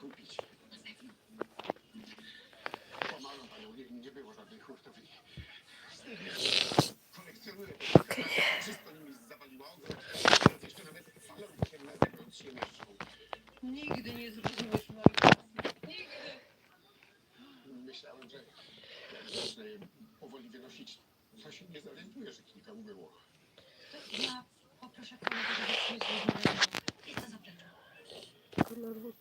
kupić.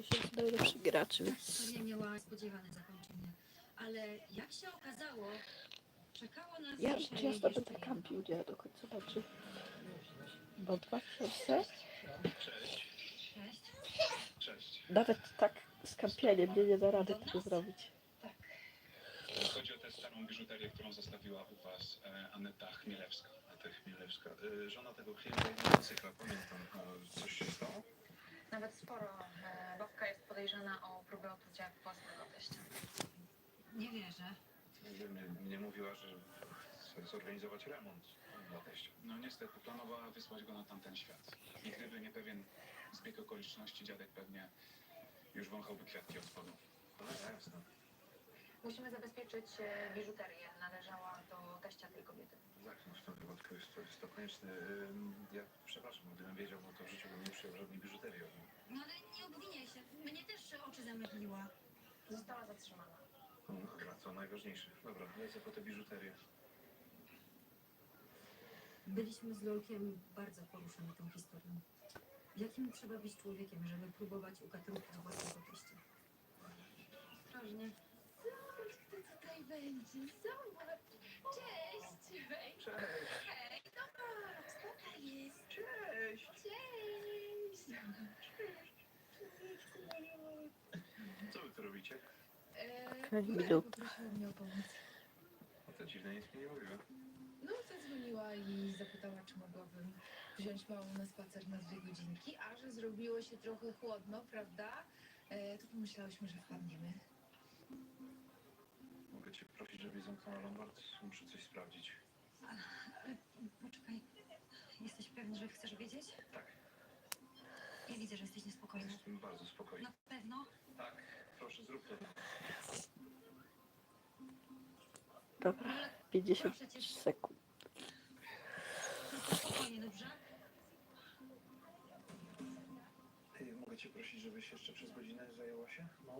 Kolor tysiąc najlepszy graczy. Ta historia miała spodziewane zakończenie. Ale jak się okazało, czekało nas Ja często będę kampił, nie do końca. Bo 2000? Cześć. Cześć. Cześć. Nawet tak z kampieniem nie, nie da rady tego zrobić. Chodzi o tę starą biżuterię, którą zostawiła u Was e, Aneta Chmielewska. Aneta Chmielewska, y, żona tego klienta i motocykla, pamiętam. A coś się stało? Nawet sporo. E, Babka jest podejrzana o próbę otrucia własnego teścia. Nie wierzę. Nie, nie, nie mówiła, że chce zorganizować remont dla teścia. No niestety, planowała wysłać go na tamten świat. I gdyby nie pewien zbieg okoliczności, dziadek pewnie już wąchałby kwiatki od spodu. No jasne. Musimy zabezpieczyć e, biżuterię. Należała do teścia tej kobiety. Zaknąć tę wypadku jest to, jest to konieczne. Ja przepraszam, gdybym wiedział, no to w życiu bym nie przyjął żadnej biżuterii. No ale nie obwiniaj się. Mnie też oczy zamydliła. Została zatrzymana. No dobra, co najważniejsze. Dobra, lecę po tę biżuterię. Byliśmy z Lolkiem bardzo poruszeni tą historią. Jakim trzeba być człowiekiem, żeby próbować ukatrupić własnego teścia? Ostrożnie. Będzie. Zobacz. Cześć. Cześć! Hej, zobacz, to jest. Cześć! Cześć. Co wy tu robicie? Eee, minut. poprosiła mnie o pomoc. O to dziwne, nic mi nie mówiła. No, zadzwoniła i zapytała, czy mogłabym wziąć małą na spacer na dwie godzinki, a że zrobiło się trochę chłodno, prawda? E, to pomyślałyśmy, że wpadniemy. Mogę cię prosić, żebyś zamknęła Lombard? Muszę coś sprawdzić. Ale poczekaj. Jesteś pewny, że chcesz wiedzieć? Tak. Ja widzę, że jesteś niespokojny. Jestem bardzo spokojny. Na pewno? Tak, proszę zrób to. Dobra, No ale 50 przecież sekund. tylko spokojnie, dobrze? Ej, mogę cię prosić, żebyś jeszcze przez godzinę zajęła się? No.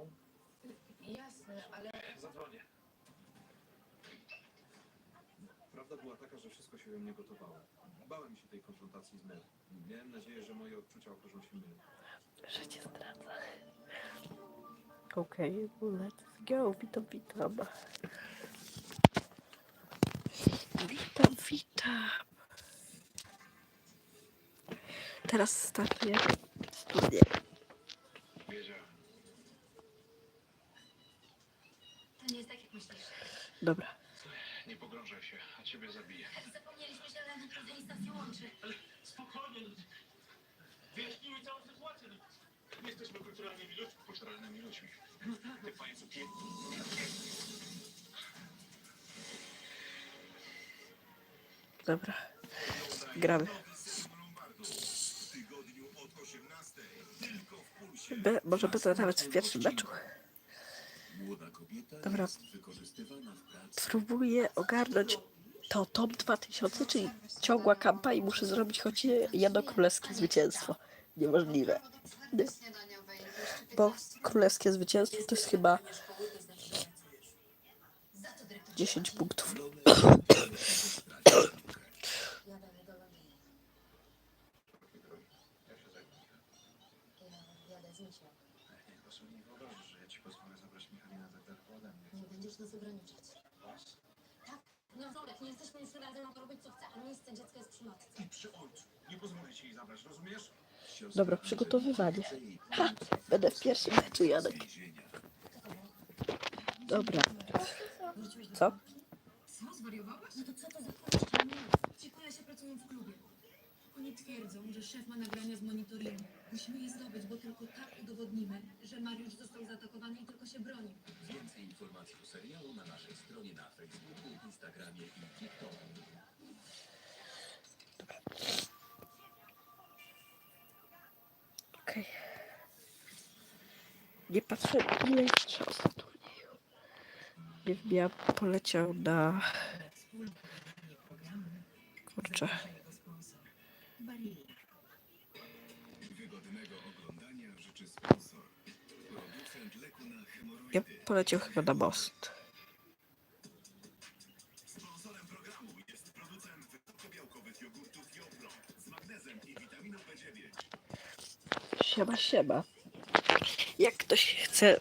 Jasne, ale Zadzwonię. Prawda była taka, że wszystko się we mnie gotowało. Bałem się tej konfrontacji z Mel. Miałem nadzieję, że moje odczucia okażą się mylne. Że cię zdradza. Okej, let's go. Witam, witam. Witam, witam. Teraz startuję. Wiedziałem. To nie jest tak, jak myślisz. Dobra. Nie pogrążaj się, a ciebie zabiję. Zapomnieliśmy, że naprawdę nic nas nie łączy. Spokojnie, no. wyjaśnijmy całą sytuację. No. Jesteśmy kulturalnymi ludźmi. Kulturalnymi ludźmi. Ty państwo pie... Dobra. Gramy. Be, może będę nawet w pierwszym meczu. Dobra. Próbuję ogarnąć to top 2000, czyli ciągła kampa i muszę zrobić choć jedno królewskie zwycięstwo. Niemożliwe. Nie. Bo królewskie zwycięstwo to jest chyba 10 punktów. Ja się zajmę. Jadę z Misią. Nie, po prostu nie wyobrażasz, że ja ci pozwolę Nie będziesz nas ograniczać. Was? No Zolek, nie jesteśmy już razem, mogę robić co chcę, a miejsce dziecka jest przy matce. I przy ojcu. Nie pozwolę ci jej zabrać, rozumiesz? Dobra, przygotowywanie. Ha, będę w pierwszym meczu, Janek. Dobra. Co? Co, zwariowałaś? No to co to za koleś? Ci kolesie pracują w klubie. Oni twierdzą, że szef ma nagrania z monitoringu. Musimy je zdobyć, bo tylko tak udowodnimy, że Mariusz został zaatakowany i tylko się bronił. Więcej informacji o serialu na naszej stronie na Facebooku, Instagramie i TikToku. Okej. Nie patrzę ile jest czas na turnieju. Nie wiem, ja poleciał na... Kurczę. Ja poleciał chyba na most. Siema, siema. Jak ktoś chce,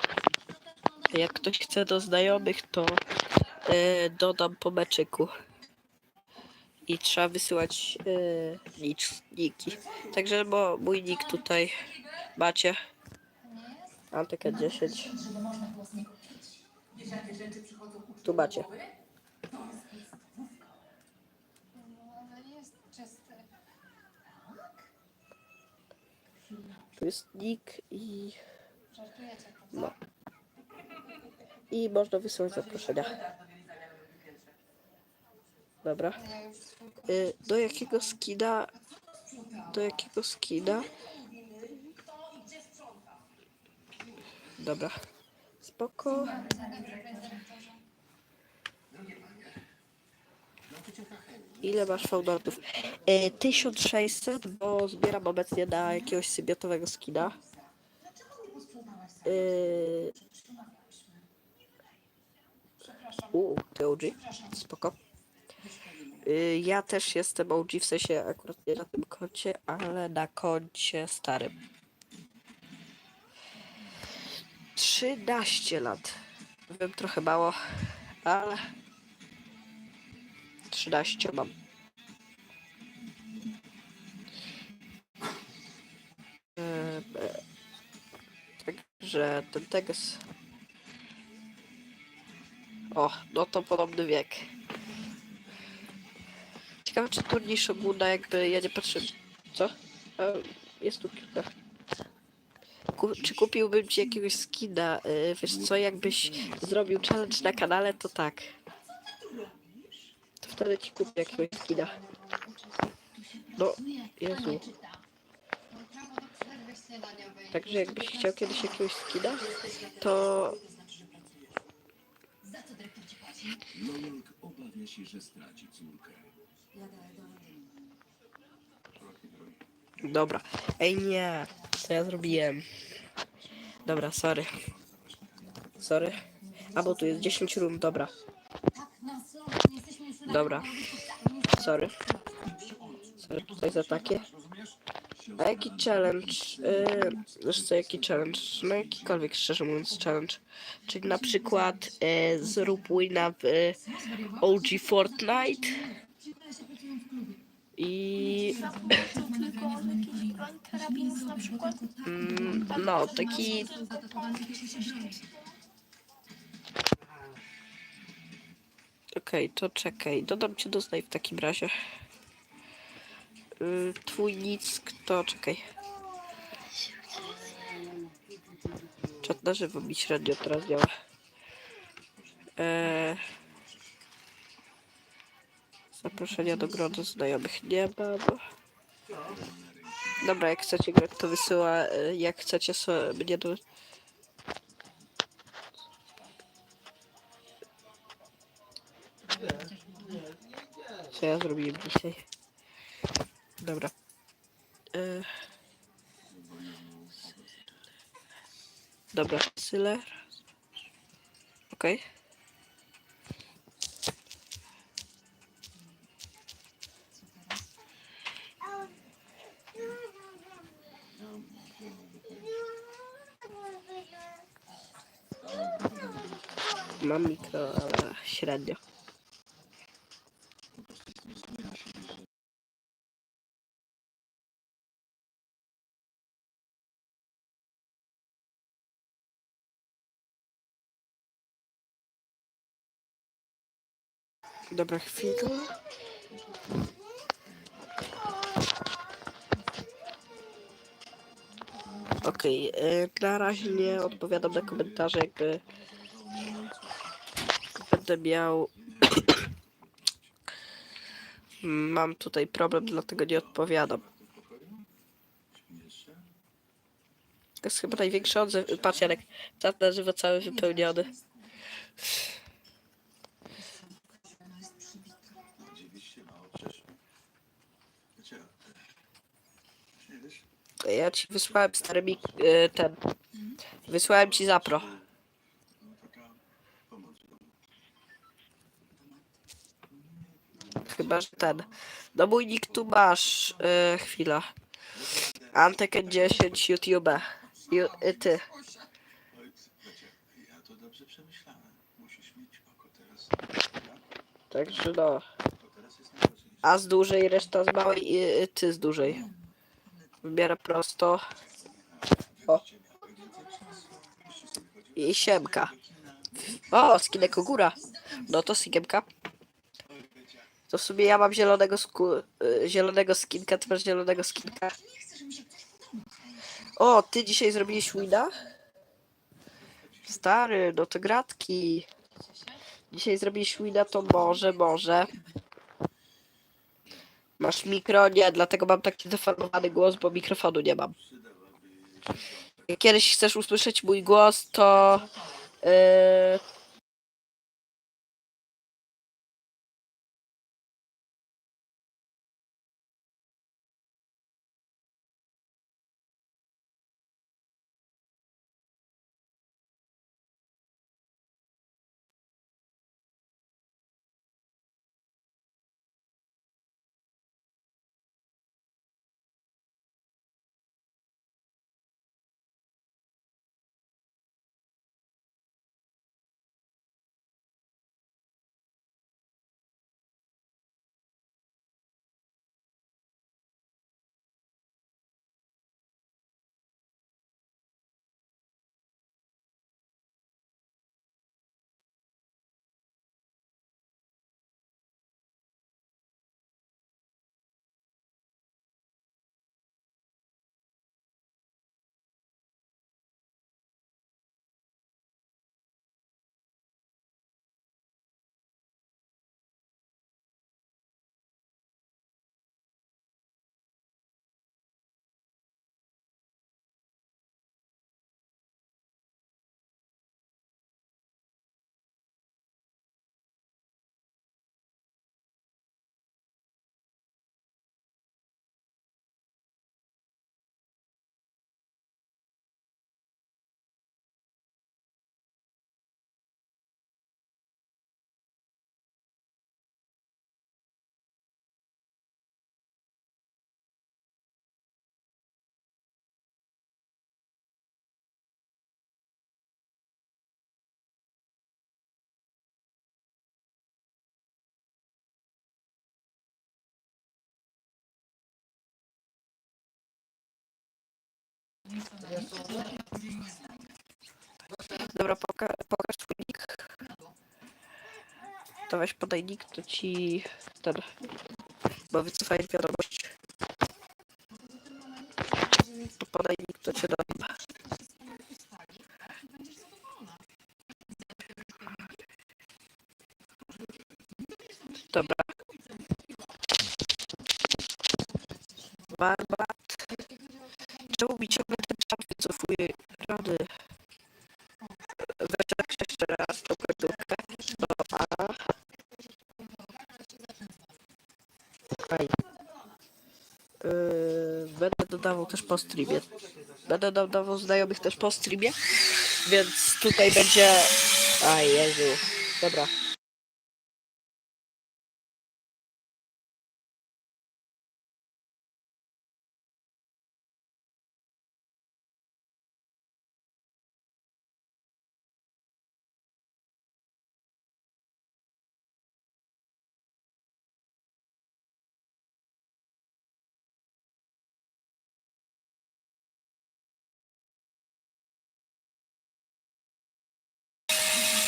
jak ktoś chce do znajomych, to e, dodam po meczyku. I trzeba wysyłać e, niki. Także bo mój nick tutaj macie. Antyka 10. Tu macie. Jest czysty. Tu jest nick i no. I można wysyłać zaproszenia. Dobra. Y, do jakiego skina? Do jakiego skina? Dobra. Spoko. Ile masz fałdortów? Y, 1600, bo zbieram obecnie na jakiegoś symbiotowego skina. Y, u, ty OG. Spoko. Y, Ja też jestem OG, w sensie akurat nie na tym koncie, ale na koncie starym. 13 lat. Wiem trochę mało, ale 13 mam. E, e, Także ten teges. O, no to podobny wiek. Ciekawe, czy turniej Shoguna jakby ja nie patrzę. Co? E, jest tu kilka. Ku, czy kupiłbym ci jakiegoś skina? E, wiesz co, jakbyś zrobił challenge na kanale, to tak. To wtedy ci kupię jakiegoś skina. No, Jezu. Także jakbyś chciał kiedyś jakiegoś skina, to Za co dyrektor ci? Lojek obawia się, że straci córkę. Dobra. Ej, nie. Co ja zrobiłem? Dobra, sorry. Sorry. A bo tu jest 10 rund, dobra. Dobra. Sorry. Sorry tutaj za takie. A jaki challenge? Yy, co, jaki challenge? No jakikolwiek szczerze mówiąc challenge. Czyli na przykład yy, zrób wina w yy, OG Fortnite Dziewczyny się pracują w i mm, no taki. Okej, to czekaj. Dodam cię do znaj w takim razie. Y, twój nic, kto. Czekaj. Czat na żywo mi średnio teraz działa. Eee, zaproszenia do grona znajomych nie mam. Dobra, jak chcecie grać, to wysyła. y, Jak chcecie so, mnie do. Co ja zrobiłem dzisiaj? Dobra. E... Dobra, Syler. Okej. Mam mikro, ale średnio. Dobra, chwilę. Okej, y, na razie nie odpowiadam na komentarze, jakby będę miał... Mam tutaj problem, dlatego nie odpowiadam. To jest chyba największy odzew. Patrz Janek, czat na żywo cały wypełniony. Ja ci wysłałem stary mik... e, ten. Wysłałem ci zapro. No taka pomoc w domu. Chyba, że ten. No mój nick tu masz. E, chwila. Anteken 10 YouTube. Ju, e, ty. Także no. A z dużej, reszta z małej i e, ty z dużej. Wybiera prosto. O. I siemka. O, skinek góra. No to siemka. To w sumie ja mam zielonego sku... y, zielonego skinka, ty masz zielonego skinka. O, ty dzisiaj zrobiłeś wina? Stary, no to gratki. Dzisiaj zrobiłeś wina, to może, może. Masz mikro? Nie, dlatego mam taki deformowany głos, bo mikrofonu nie mam. Jak kiedyś chcesz usłyszeć mój głos, to... Yy, Dobra, poka pokaż twój nick. To weź podaj nick, to ci ten. Bo wycofaj wiadomość. To podaj nick, to cię dam. Rady? Weź jeszcze raz tą końcówkę. No, a... Okej. Yy, będę dodawał też po streamie. Będę dodawał znajomych też po streamie, więc tutaj będzie... Aj, Jezu. Dobra.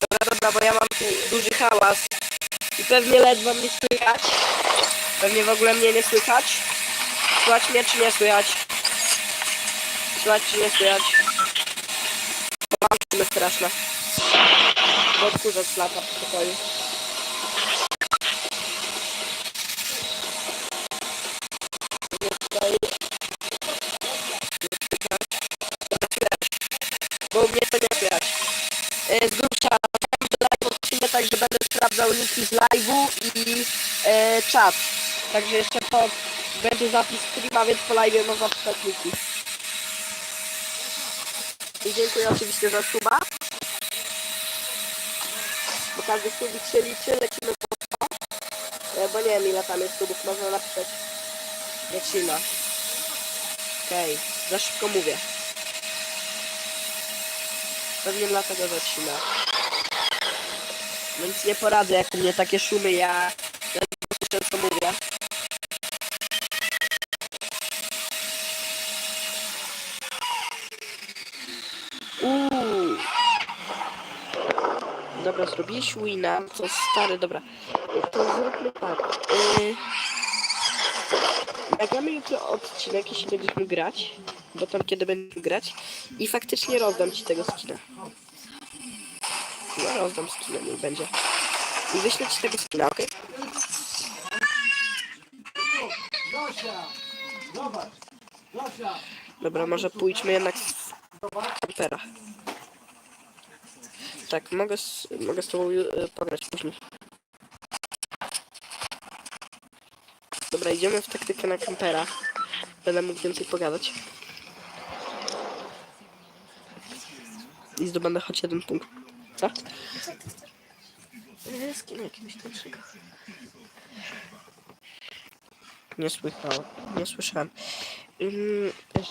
Dobra, dobra, bo ja mam tu duży hałas. I pewnie ledwo mnie słychać. Pewnie w ogóle mnie nie słychać. Słychać mnie czy nie słychać? Słychać czy nie słychać? Mam straszne. Bo odkurzacz lata w pokoju. Bo mnie to nie słychać. E, z grubsza także będę sprawdzał linki z live'u i e, czat. Także jeszcze po, będzie zapis streama, więc po live można pisać linki. I dziękuję oczywiście za suba. Bo każdy subik się liczy, lecimy po e, Bo nie wiem ile tam jest subów, można napisać. Lecimy. Okej, za szybko mówię. Pewnie dlatego zacina. Więc nie poradzę, jak u mnie takie szumy, ja... Ja co mówię. Uuu. Dobra, zrobiłeś wina, to stary, dobra. To zróbmy tak. Yy... Nagramy jutro odcinek, jeśli będziesz mógł grać, bo tam kiedy będziesz grać i faktycznie rozdam ci tego skina. No rozdam skina, niech będzie. I wyślę ci tego skina, okej? Dobra, może pójdźmy jednak z kampera. Tak, mogę z, mogę z tobą y, pograć później. Dobra, idziemy w taktykę na kampera. Będę mógł więcej pogadać. I zdobędę choć jeden punkt. Co? Z kim jakimś tańszego. Nie słyszałem. Nie słyszałem.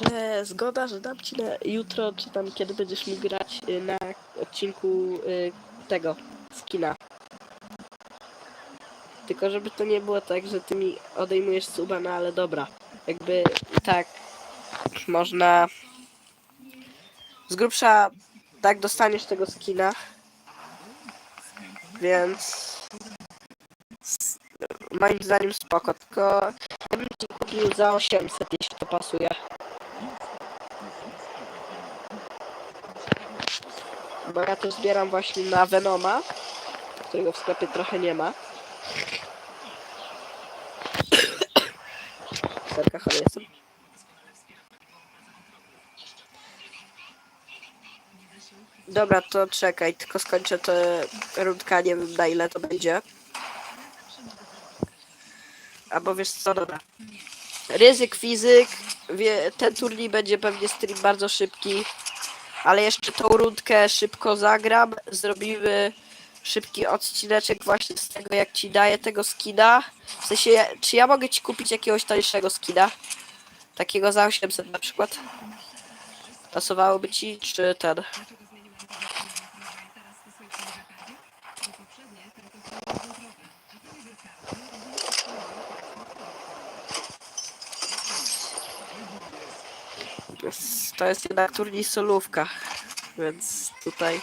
Że zgoda, że dam ci na jutro, czy tam kiedy będziesz mógł grać y, na odcinku y, tego skina. Tylko żeby to nie było tak, że ty mi odejmujesz suba, no ale dobra. Jakby tak można z grubsza tak dostaniesz tego skina. Więc moim zdaniem spoko, tylko ja bym ci kupił za 800, jeśli to pasuje. Bo ja to zbieram właśnie na Venoma, którego w sklepie trochę nie ma. Serka, chory jestem. Dobra, to czekaj, tylko skończę tę rundkę, nie wiem na ile to będzie. Albo wiesz co, dobra. Ryzyk fizyk, wie, ten turniej będzie pewnie stream bardzo szybki, ale jeszcze tą rundkę szybko zagram. Zrobimy szybki odcineczek właśnie z tego, jak ci daję tego skina. W sensie, czy ja mogę ci kupić jakiegoś tańszego skina? Takiego za 800 na przykład? Pasowałoby ci, czy ten? To jest jednak turniej solówka, więc tutaj